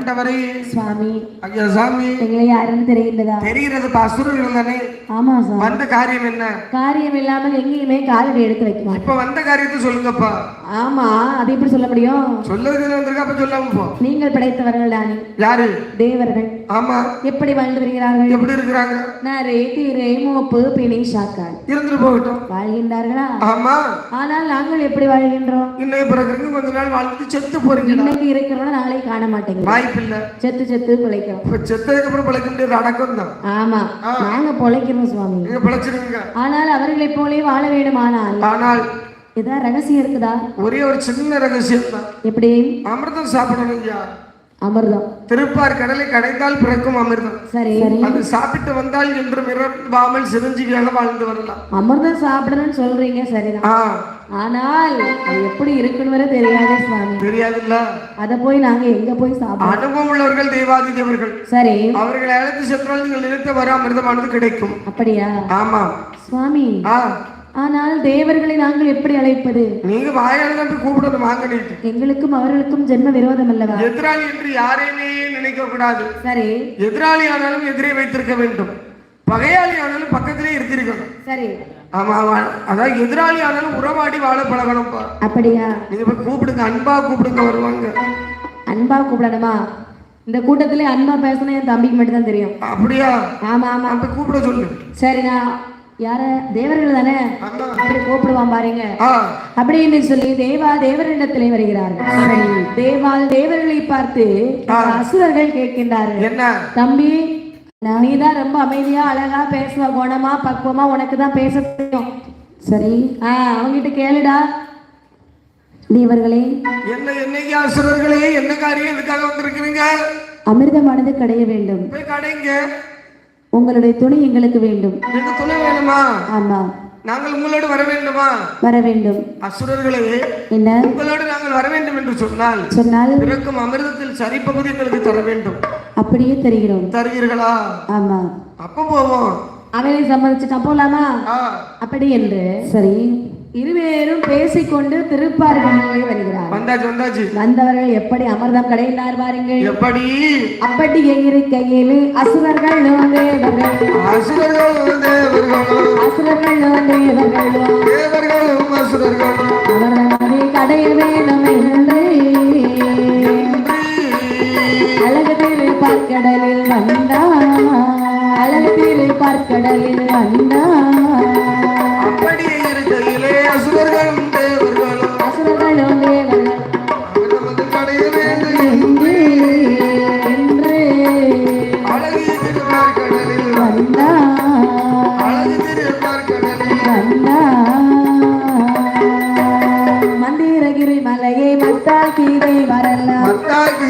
ஆண்டவரே சுவாமி ஐயா சாமி எங்களை யாருன்னு தெரிகின்றதா? தெரிகிறது அசுரர்கள் தானே? ஆமா சுவாமி வந்த காரியம் என்ன? காரியம் இல்லாமல் எங்கேயுமே காலடி எடுத்து வைக்க மாட்டோம். இப்ப வந்த காரியத்தை சொல்லுங்கப்பா. ஆமா அது எப்படி சொல்ல முடியும்? சொல்லதுக்கு வந்திருக்கா அப்ப சொல்லாம போ. நீங்கள் படைத்தவர்கள் தானே. யாரு? தேவர்கள். ஆமா. எப்படி வாழ்ந்து வருகிறார்கள்? எப்படி இருக்கிறாங்க? நரே தீரே மோப்பு பிணி சாக்கால் இருந்துட்டு போகட்டும். வாழ்கின்றார்களா? ஆமா. ஆனால் நாங்கள் எப்படி வாழ்கின்றோம்? இன்னைக்கு பிறகு கொஞ்ச நாள் வாழ்ந்து செத்து போறீங்க இன்னைக்கு இருக்கிறோம் நாளை காண மாட்டேங்கிறோம். செத்து செத்து பிழைக்கிறோம் இப்ப செத்ததுக்கு அப்புறம் பிழைக்க முடியாது அடக்கம் தான் ஆமா நாங்க பிழைக்கிறோம் சுவாமி. நீங்க பிழைச்சிருங்க ஆனால் அவர்களைப் போலே வாழ வேண்டுமானால். ஆனால் ஏதாவது ரகசியம் இருக்குதா? ஒரே ஒரு சின்ன ரகசியம் தான் எப்படி? அமிர்தம் சாப்பிடணும் ஐயா அமிர்தம். திருப்பார் கடலை கடைந்தால் பிறக்கும் அமிர்தம். சரி. அது சாப்பிட்டு வந்தால் என்றும் இறப்பாமல் சிரஞ்சீவியாக வாழ்ந்து வரலாம். அமிர்தம் சாப்பிடணும்னு சொல்றீங்க சரிதான். ஆனால் அது எப்படி இருக்குன்னு வரை தெரியாதே சுவாமி. தெரியாதுல்ல அத போய் நாங்க எங்க போய் சாப்பிடுறோம் அனுபவம் உள்ளவர்கள் தேவாதி தேவர்கள். சரி. அவர்களை அழைத்து சென்றால் நீங்கள் நினைத்த வர அமிர்தமானது கிடைக்கும். அப்படியா? ஆமா. சுவாமி. ஆனால் தேவர்களை நாங்கள் எப்படி அழைப்பது? நீங்க வாயால தான் போய் கூப்பிடணும் வாங்க எங்களுக்கும் அவர்களுக்கும் ஜென்ம விரோதம் அல்லவா எதிராளி என்று யாரையுமே நினைக்க கூடாது. சரி. எதிராளி ஆனாலும் எதிரே வைத்திருக்க வேண்டும். பகையாளி ஆனாலும் பக்கத்திலே இருந்திருக்கணும். சரி. ஆமா ஆமா. அதாவது எதிராளி ஆனாலும் உறவாடி வாழ பழகணும்ப்பா அப்படியா? நீங்க போய் கூப்பிடுங்க அன்பா கூப்பிடுங்க வருவாங்க. அன்பா கூப்பிடணுமா? இந்த கூட்டத்திலே அன்பா பேசணும் என் தம்பிக்கு மட்டும் தான் தெரியும். அப்படியா? ஆமா ஆமா. அப்ப கூப்பிட சொல்லு. சரி நான் யார? தேவர்கள் தானே? கூப்பிடுவான் பாருங்க. அப்படின்னு சொல்லி தேவா தேவரிடத்திலே வருகிறார்கள். தேவால் தேவர்களை பார்த்து அசுரர்கள் கேட்கின்றார்கள். என்ன? தம்பி நீதான் ரொம்ப அமைதியா அழகா பேசுவ குணமா பக்குவமா உனக்கு தான் பேச தெரியும். சரி ஆ அவங்கிட்ட கேளுடா. தேவர்களே. என்ன என்னைக்கு அசுரர்களே? என்ன காரியம்? எதுக்காக வந்திருக்கிறீங்க? அமிர்தமானது கடைய வேண்டும். கடைங்க. உங்களுடைய துணை எங்களுக்கு வேண்டும். எங்க துணை வேணுமா? ஆமா. நாங்கள் உங்களோடு வர வேண்டுமா? வர வேண்டும். அசுரர்களே என்ன? உங்களோடு நாங்கள் வர வேண்டும் என்று சொன்னால் சொன்னால்? பிறக்கும் அமிர்தத்தில் சரிப்பகுதி எங்களுக்கு தர வேண்டும். அப்படியே தெரிகிறோம். தருவீர்களா ஆமா. அப்ப போவோம். அவனை சம்மதிச்சுட்டான் போலாமா? அப்படி என்று. சரி. இருவேரும் பேசிக்கொண்டு திருப்பார்களை வருகிறார். வந்தாச்சு வந்தாச்சு. வந்தவர்கள் எப்படி அமிர்தம் கடையினார் பாருங்கள். எப்படி? அப்படி இருக்கையில் அசுரர்கள் தேவர்கள் அசுரர்களும் தேவர்களும் அசுரர்கள் தேவர்களும் தேவர்களும் அசுரர்களும். அமர்தமதி கடைய வேணும் என்று. அழகு திரு பார்க்கடலில் வந்தா அழகு திரு பார்க்கடலில் வந்தா அப்படி இருக்கையிலே அசுரர்களும் தேவர்களும். அசுரர்களும் தேவர்கள் நமது கடைய வேண்டும் என்று என்று அழகிய திருமார்கடலில் வந்தா அழகு திருமார்கடலில் வந்தா. மந்திரகிரி மலையை மத்தால் கீதை வரலாம். மத்தாக்கு